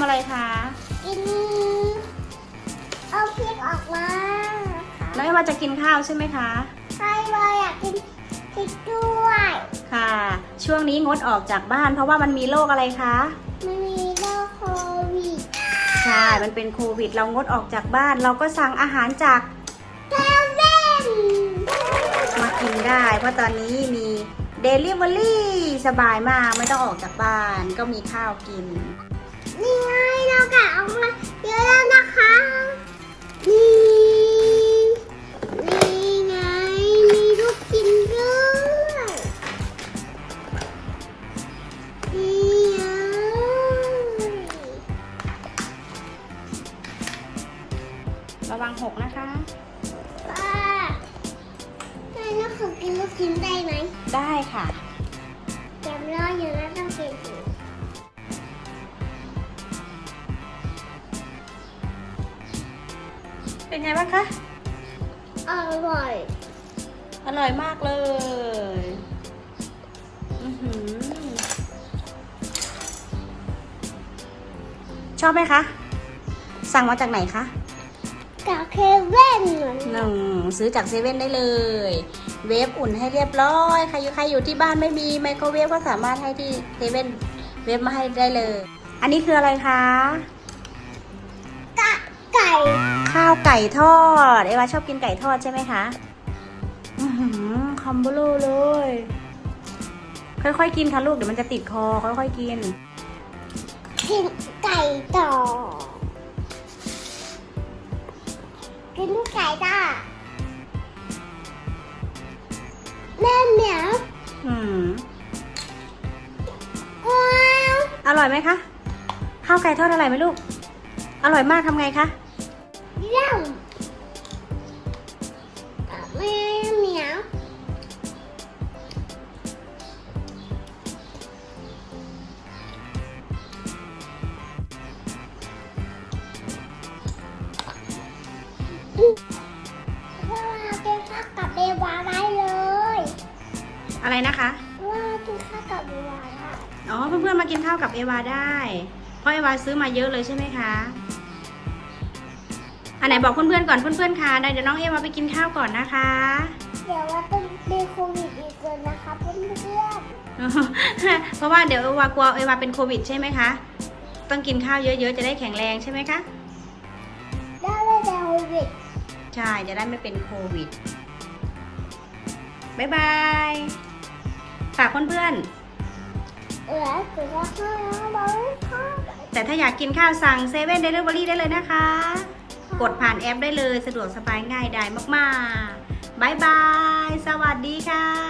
มาทำอะไรคะ กิน เอาพริกออกมาน้องเอวาจะกินข้าวใช่ไหมคะ ใช่เลยอยากกินพริกด้วย ค่ะ ช่วงนี้งดออกจากบ้าน เพราะว่ามันมีโรคอะไรคะ มันมีโรคโควิด ใช่ มันเป็นโควิด เรางดออกจากบ้าน เราก็สั่งอาหารจากเซเว่นมากินได้ เพราะตอนนี้มีเดลิเวอรี่สบายมากไม่ต้องออกจากบ้านก็มีข้าวกิน นี่ไงเรากะออกมาเยอะแล้วนะคะ นี่ นี่ไง มีลูกกินด้วยนี่ไงระวังหกนะคะป้าแม่ลูกขอกินลูกชิ้นได้ไหม ได้ค่ะ เป็นไงบ้างคะ อร่อย อร่อยมากเลยอื้อหือชอบไหมคะ สั่งมาจากไหนคะกับเคเว่นเหมือนหนึ่งซื้อจากเซเว่นได้เลย เวฟอุ่นให้เรียบร้อย ใครอยู่ใครอยู่ที่บ้านไม่มีไมโครเวฟก็สามารถให้ที่เซเว่นเวฟมาให้ได้เลย อันนี้คืออะไรคะกะไก่ข้าวไก่ทอด เอวาชอบกินไก่ทอดใช่ไหมคะอือหือคอมโบโลเลย ค่อยๆกินค่ะลูกเดี๋ยวมันจะติดคอ ค่อยๆกิน กินไก่ต่อ กินไก่ต่อแม่เหมียวอืมว้าวอร่อยไหมคะ ข้าวไก่ทอดอร่อยไหมลูก อร่อยมากทำไงคะ เยี่ยมแม่เหมียวว่ากินข้าวกับเบวาได้เลยอะไรนะคะ ว่ากินข้าวกับเบวาได้ อ๋อ เพื่อนๆมากินข้าวกับเอวาได้ เพราะเอวาซื้อมาเยอะเลยใช่ไหมคะ อันไหนบอกเพื่อนๆก่อนเพื่อนๆค่ะเดี๋ยวน้องเอวาไปกินข้าวก่อนนะคะ เดี๋ยวว่าเป็นเป็นโควิดอีกเลยนะคะเพื่อนเพราะว่าเดี๋ยวเอวากลัวเอวาเป็นโควิดใช่ไหมคะ ต้องกินข้าวเยอะๆจะได้แข็งแรงใช่ไหมคะๆได้เลยแต่โควิด ใช่จะได้ไม่เป็นโควิดบ๊ายบาย ฝากเพื่อนเหลือสุดละห้าร้อยค่ะๆแต่ถ้าอยากกินข้าวสั่งเซเว่นเดลิเวอรี่ได้เลยนะคะ กดผ่านแอปได้เลยสะดวกสบายง่ายได้มากๆบายบาย สวัสดีค่ะ